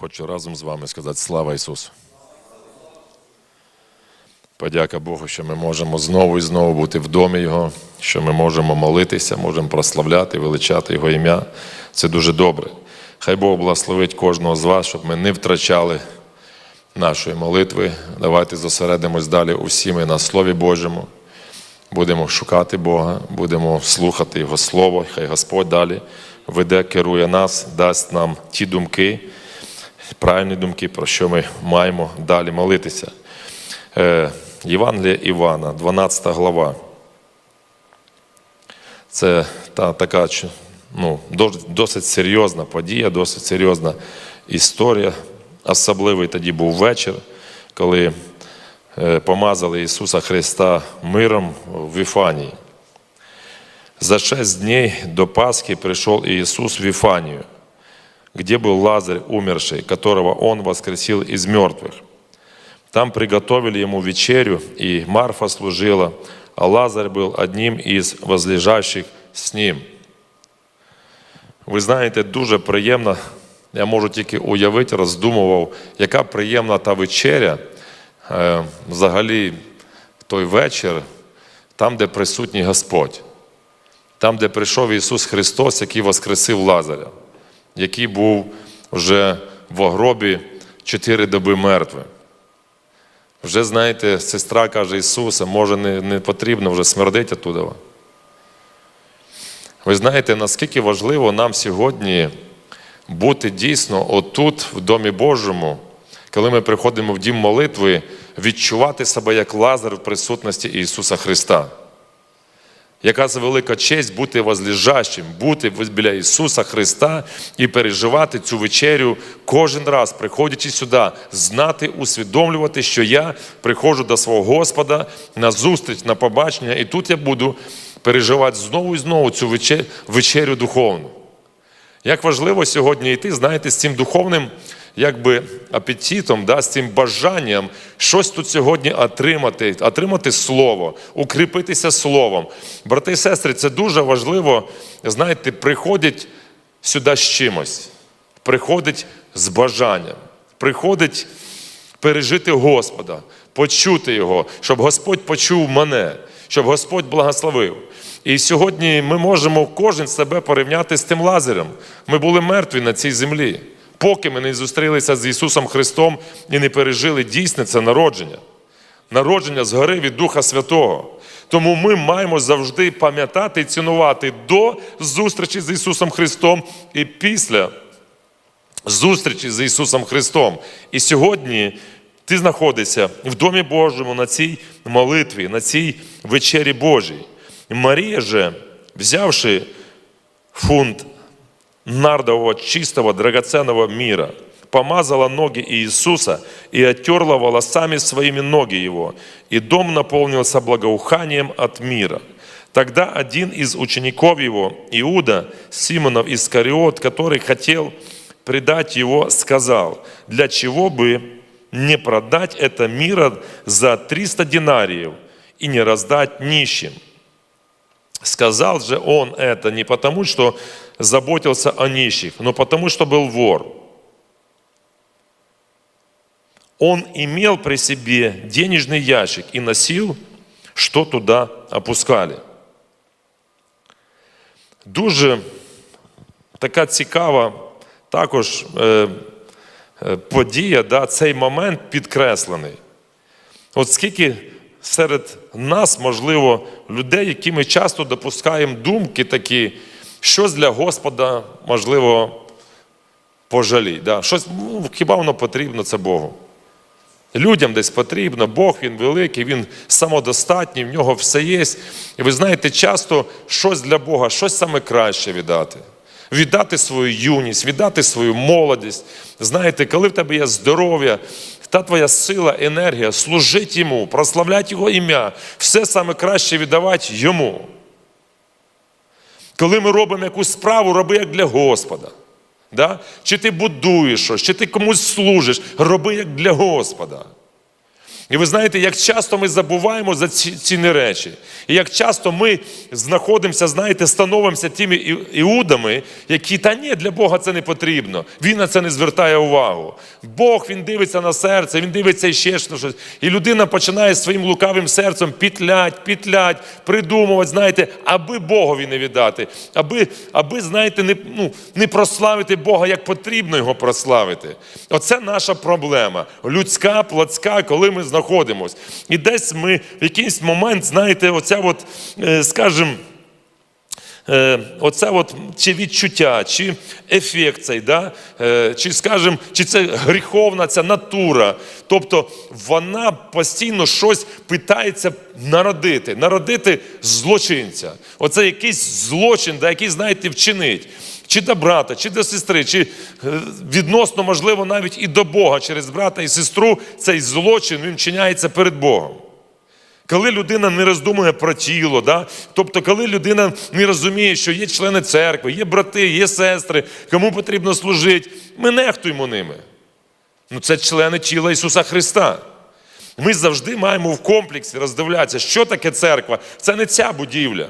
Хочу разом з вами сказати слава Ісусу. Подяка Богу, що ми можемо знову і знову бути в домі Його, що ми можемо молитися, можемо прославляти, величати Його ім'я. Це дуже добре. Хай Бог благословить кожного з вас, щоб ми не втрачали нашої молитви. Давайте зосередимось далі усі ми на Слові Божому. Будемо шукати Бога, будемо слухати Його Слово. Хай Господь далі веде, керує нас, дасть нам ті думки, правильні думки, про що ми маємо далі молитися. Е, Євангелія Івана, 12 глава. Це та така ну, досить серйозна подія, досить серйозна історія. Особливий тоді був вечір, коли е, помазали Ісуса Христа миром в Віфанії. За шесть дней до Пасхи пришел Иисус в Вифанию, где был Лазарь умерший, которого Он воскресил из мертвых. Там приготовили ему вечерю, и Марфа служила, а Лазарь был одним из возлежащих з ним. Ви знаєте, дуже приємно, я можу тільки уявити, роздумував, яка приємна та вечеря, е, взагалі той вечір, там, де присутній Господь, там, де прийшов Ісус Христос, який воскресив Лазаря, який був вже в гробі чотири доби мертвим. Вже, знаєте, сестра каже Ісуса, може, не, не потрібно вже смердити оттуда. Ви знаєте, наскільки важливо нам сьогодні бути дійсно отут, в Домі Божому, коли ми приходимо в дім молитви, відчувати себе як Лазар в присутності Ісуса Христа. Яка це велика честь бути возлежащим, бути біля Ісуса Христа і переживати цю вечерю кожен раз, приходячи сюди, знати, усвідомлювати, що я приходжу до свого Господа на зустріч, на побачення, і тут я буду переживати знову і знову цю вечерю, духовну. Як важливо сьогодні йти, знаєте, з цим духовним якби, апетитом, да, з цим бажанням щось тут сьогодні отримати, отримати слово, укріпитися словом. Брати і сестри, це дуже важливо, знаєте, приходять сюди з чимось, приходить з бажанням, приходить пережити Господа, почути Його, щоб Господь почув мене, щоб Господь благословив. І сьогодні ми можемо кожен себе порівняти з тим Лазарем. Ми були мертві на цій землі, поки ми не зустрілися з Ісусом Христом і не пережили дійсне це народження. Народження згори від Духа Святого. Тому ми маємо завжди пам'ятати і цінувати до зустрічі з Ісусом Христом і після зустрічі з Ісусом Христом. І сьогодні ти знаходишся в Домі Божому на цій молитві, на цій вечері Божій. Марія же, взявши фунт нардового чистого драгоценного мира, помазала ноги Иисуса и оттерла волосами своими ноги его, и дом наполнился благоуханием от мира. Тогда один из учеников его, Иуда, Симонов Искариот, который хотел предать его, сказал, для чего бы не продать это мира за 300 динариев и не раздать нищим. Сказал же он это не потому, что заботился о нищих, но потому, что был вор. Он имел при себе денежный ящик и носил, что туда опускали. Дуже така цікава також е, е, подія, да, цей момент підкреслений. От скільки серед нас, можливо, людей, які ми часто допускаємо думки такі, щось для Господа, можливо, пожалій. Да? Щось, ну, хіба воно потрібно це Богу? Людям десь потрібно, Бог він великий, він самодостатній, в нього все є. І ви знаєте, часто щось для Бога, щось саме краще віддати. Віддати свою юність, віддати свою молодість. Знаєте, коли в тебе є здоров'я, та твоя сила, енергія, служить йому, прославляти Його ім'я, все саме краще віддавати йому. Коли ми робимо якусь справу, роби як для Господа. Да? Чи ти будуєш щось, чи ти комусь служиш, роби як для Господа. І ви знаєте, як часто ми забуваємо за ці ціни речі, і як часто ми знаходимося, знаєте, становимося тими іудами, які та ні, для Бога це не потрібно. Він на це не звертає увагу. Бог він дивиться на серце, він дивиться ще щось. І людина починає своїм лукавим серцем пітлять, пітлять, придумувати, знаєте, аби Богові не віддати, аби, аби знаєте, не, ну, не прославити Бога, як потрібно його прославити. Оце наша проблема. Людська, плотська, коли ми знаходимося. І десь ми в якийсь момент, знаєте, оця от, е, скажімо, е, оце от чи відчуття, чи ефект цей, да? е, чи, скажем, чи це гріховна ця натура. Тобто вона постійно щось питається народити, народити злочинця. Оце якийсь злочин, да, який, знаєте, вчинить. Чи до брата, чи до сестри, чи е, відносно, можливо, навіть і до Бога через брата і сестру цей злочин він вчиняється перед Богом. Коли людина не роздумує про тіло, да? тобто, коли людина не розуміє, що є члени церкви, є брати, є сестри, кому потрібно служити, ми нехтуємо ними. Ну, це члени тіла Ісуса Христа. Ми завжди маємо в комплексі роздивлятися, що таке церква. Це не ця будівля.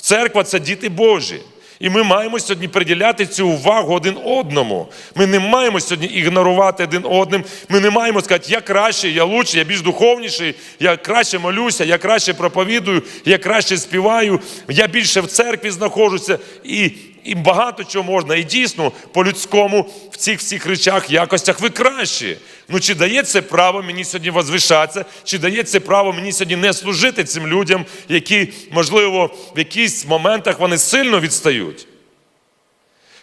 Церква це діти Божі. І ми маємо сьогодні приділяти цю увагу один одному. Ми не маємо сьогодні ігнорувати один одним. Ми не маємо сказати, я краще, я лучше, я більш духовніший, я краще молюся, я краще проповідую, я краще співаю, я більше в церкві знаходжуся. І, і багато чого можна. І дійсно, по-людському в цих всіх речах, якостях ви кращі. Ну чи дає це право мені сьогодні возвишатися, чи дає це право мені сьогодні не служити цим людям, які, можливо, в якісь моментах вони сильно відстають?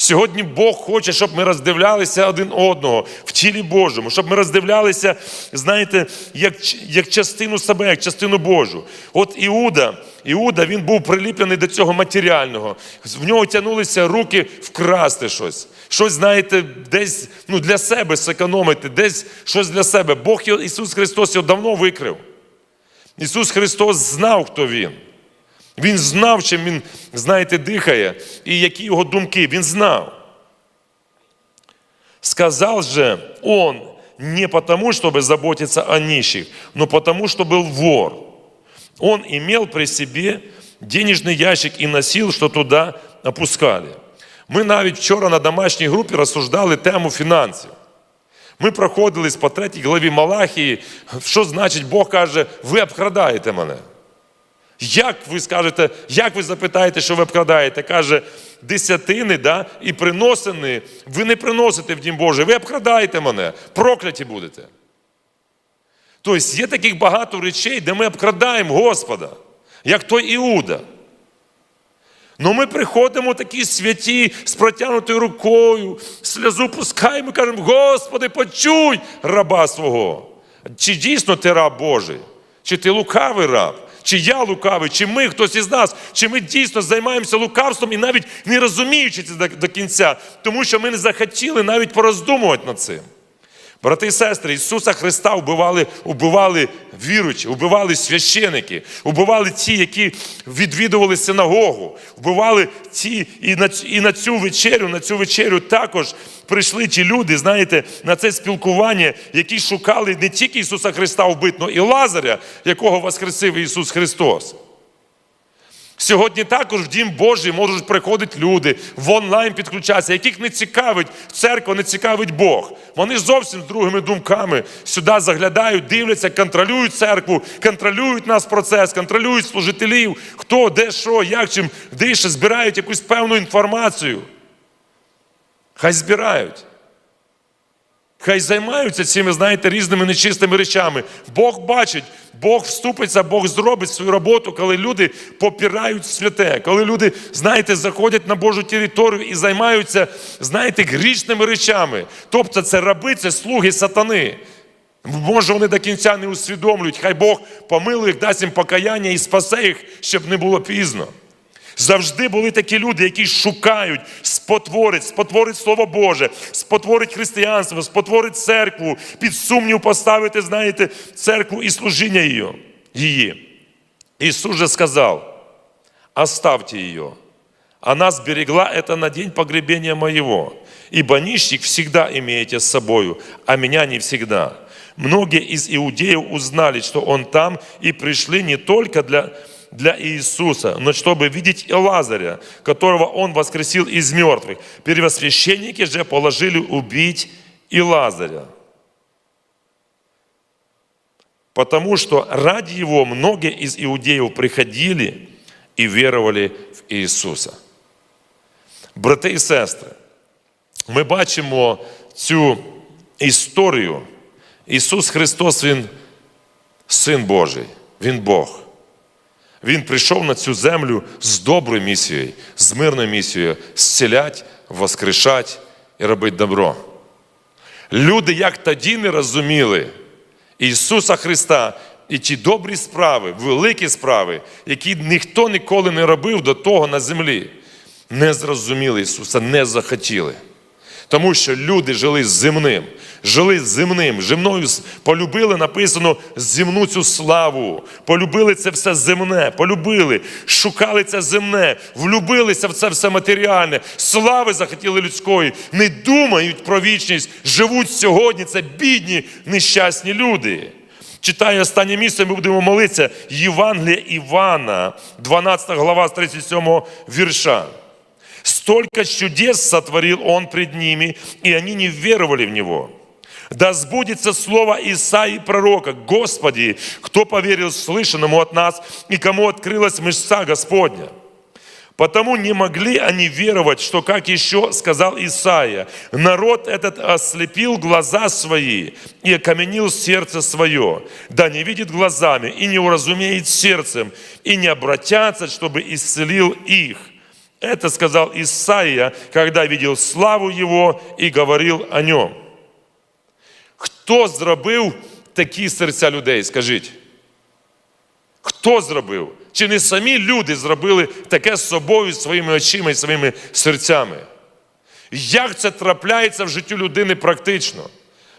Сьогодні Бог хоче, щоб ми роздивлялися один одного в тілі Божому, щоб ми роздивлялися, знаєте, як, як частину себе, як частину Божу. От Іуда, Іуда, він був приліплений до цього матеріального. В нього тягнулися руки вкрасти щось. Щось, знаєте, десь ну, для себе зекономити, десь щось для себе. Бог Ісус Христос його давно викрив. Ісус Христос знав, хто Він. Він знав, чим він, знаєте, дихає, і які його думки. Він знав. Сказал же он не потому, чтобы заботиться о нищих, но потому, что был вор. Он имел при себе денежный ящик і носил, що туди опускали. Ми навіть вчора на домашній групі розсуждали тему фінансів. Ми проходились по третій главі Малахії, що значить Бог каже, ви обкрадаєте мене. Як ви скажете, як ви запитаєте, що ви обкрадаєте? Каже, десятини да, і приносини, ви не приносите в Дім Божий, ви обкрадаєте мене, прокляті будете. Тобто є таких багато речей, де ми обкрадаємо Господа, як той Іуда. Ну ми приходимо такі святі з протягнутою рукою, сльозу пускаємо і кажемо, Господи, почуй раба свого. Чи дійсно ти раб Божий? Чи ти лукавий раб? Чи я лукавий, чи ми, хтось із нас, чи ми дійсно займаємося лукавством і навіть не розуміючи це до, кінця, тому що ми не захотіли навіть пороздумувати над цим. Брати і сестри, Ісуса Христа вбивали, вбивали віручі, вбивали священики, вбивали ті, які відвідували синагогу, вбивали ті, і на, і на цю вечерю, на цю вечерю також прийшли ті люди, знаєте, на це спілкування, які шукали не тільки Ісуса Христа вбит, і Лазаря, якого воскресив Ісус Христос. Сьогодні також в Дім Божий можуть приходити люди в онлайн підключатися, яких не цікавить церква, не цікавить Бог. Вони зовсім з другими думками сюди заглядають, дивляться, контролюють церкву, контролюють нас процес, контролюють служителів, хто, де, що, як, чим дише, збирають якусь певну інформацію. Хай збирають. Хай займаються цими, знаєте, різними нечистими речами. Бог бачить, Бог вступиться, Бог зробить свою роботу, коли люди попирають святе, коли люди, знаєте, заходять на Божу територію і займаються, знаєте, грішними речами. Тобто це раби, це слуги сатани. Може, вони до кінця не усвідомлюють. Хай Бог помилує їх, дасть їм покаяння і спасе їх, щоб не було пізно. Завжди були такі люди, які шукають, спотворить, спотворить Слово Боже, спотворить християнство, спотворить церкву, під сумнів поставити, знаєте, церкву і служіння її. її. Ісус же сказав, оставьте ее. Она сберегла это на день погребения моего. Ибо нищих всегда имеете с собою, а меня не всегда. многие из иудеев узнали, что он там, и пришли не только для, для Иисуса, но чтобы видеть и Лазаря, которого он воскресил из мертвых. Первосвященники же положили убить и Лазаря. Потому что ради его многие из иудеев приходили і вірували в Ісуса. Брати і сестри, ми бачимо цю історію. Ісус Христос, Він Син Божий, Він Бог. Він прийшов на цю землю з доброю місією, з мирною місією зцілять, воскрешать і робити добро. Люди, як тоді не розуміли Ісуса Христа і ті добрі справи, великі справи, які ніхто ніколи не робив до того на землі, не зрозуміли Ісуса, не захотіли. Тому що люди жили земним, жили земним, земною полюбили, написано, земну цю славу, полюбили це все земне, полюбили, шукали це земне, влюбилися в це все матеріальне, слави захотіли людської, не думають про вічність, живуть сьогодні, це бідні, нещасні люди. Читаю останнє місце, ми будемо молитися. Євангелія Івана, 12 глава з 37 вірша. Столько чудес сотворил Он пред ними, и они не веровали в Него. Да сбудется слово Исаии пророка, Господи, кто поверил слышанному от нас, и кому открылась мышца Господня. Потому не могли они веровать, что, как еще сказал Исаия, народ этот ослепил глаза свои и окаменил сердце свое, да не видит глазами и не уразумеет сердцем, и не обратятся, чтобы исцелил их. Это сказал Исаия, когда видел славу его и говорил о нем. Хто зробив такі серця людей? Скажіть. Хто зробив? Чи не самі люди зробили таке з собою, своїми очима і своїми серцями? Як це трапляється в житті людини практично?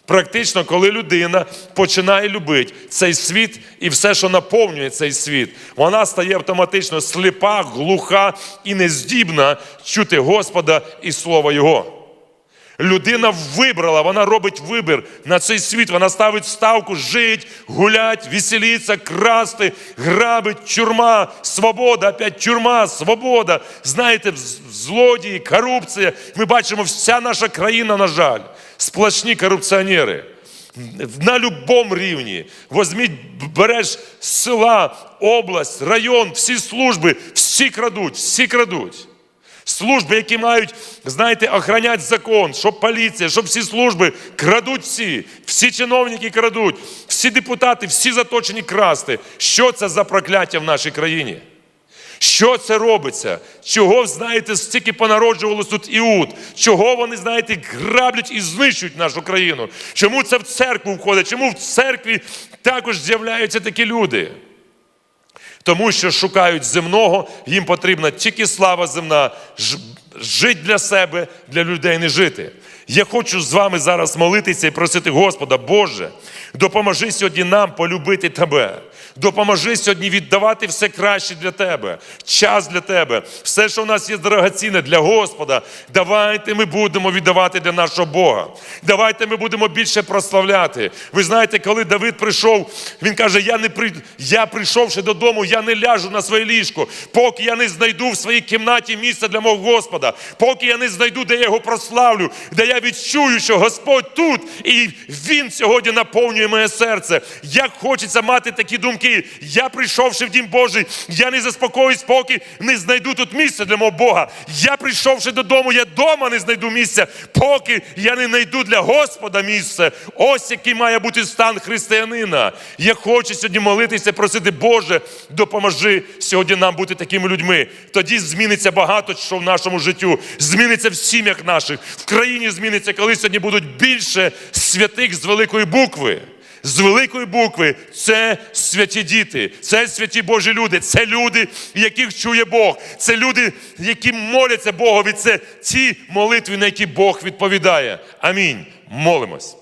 Практично, коли людина починає любити цей світ і все, що наповнює цей світ, вона стає автоматично сліпа, глуха і нездібна чути Господа і Слово Його. Людина вибрала, вона робить вибір на цей світ. Вона ставить ставку жить, гулять, веселитися, красти, грабить, тюрма, свобода, опять тюрма, свобода. Знаєте, злодії, корупція. Ми бачимо, вся наша країна, на жаль, сплошні корупціонери. На будь-якому рівні. Возьміть, береш села, область, район, всі служби, всі крадуть, всі крадуть. Служби, які мають, знаєте, охороняти закон, щоб поліція, щоб всі служби крадуть всі, всі чиновники крадуть, всі депутати, всі заточені красти. Що це за прокляття в нашій країні? Що це робиться? Чого, знаєте, стільки понароджувалось тут іуд? Чого вони, знаєте, граблять і знищують нашу країну? Чому це в церкву входить? Чому в церкві також з'являються такі люди? Тому що шукають земного, їм потрібна тільки слава земна, жити для себе, для людей не жити. Я хочу з вами зараз молитися і просити Господа, Боже, допоможи сьогодні нам полюбити Тебе. Допоможи сьогодні віддавати все краще для Тебе, час для Тебе, все, що в нас є дорогоцінне для Господа. Давайте ми будемо віддавати для нашого Бога. Давайте ми будемо більше прославляти. Ви знаєте, коли Давид прийшов, він каже: Я не при... я прийшовши додому, я не ляжу на своє ліжко, поки я не знайду в своїй кімнаті місце для мого Господа, поки я не знайду, де я його прославлю, де я відчую, що Господь тут, і Він сьогодні наповнює моє серце. Як хочеться мати такі думки. Я прийшовши в дім Божий, я не заспокоюсь, поки не знайду тут місце для мого Бога. Я прийшовши додому, я дома не знайду місця, поки я не знайду для Господа місце. Ось який має бути стан християнина. Я хочу сьогодні молитися, просити, Боже, допоможи сьогодні нам бути такими людьми. Тоді зміниться багато що в нашому життю, зміниться в сім'ях наших, в країні зміниться, коли сьогодні будуть більше святих з великої букви. З великої букви це святі діти, це святі Божі люди, це люди, яких чує Бог, це люди, які моляться Богові. Це ті молитви, на які Бог відповідає. Амінь. Молимось.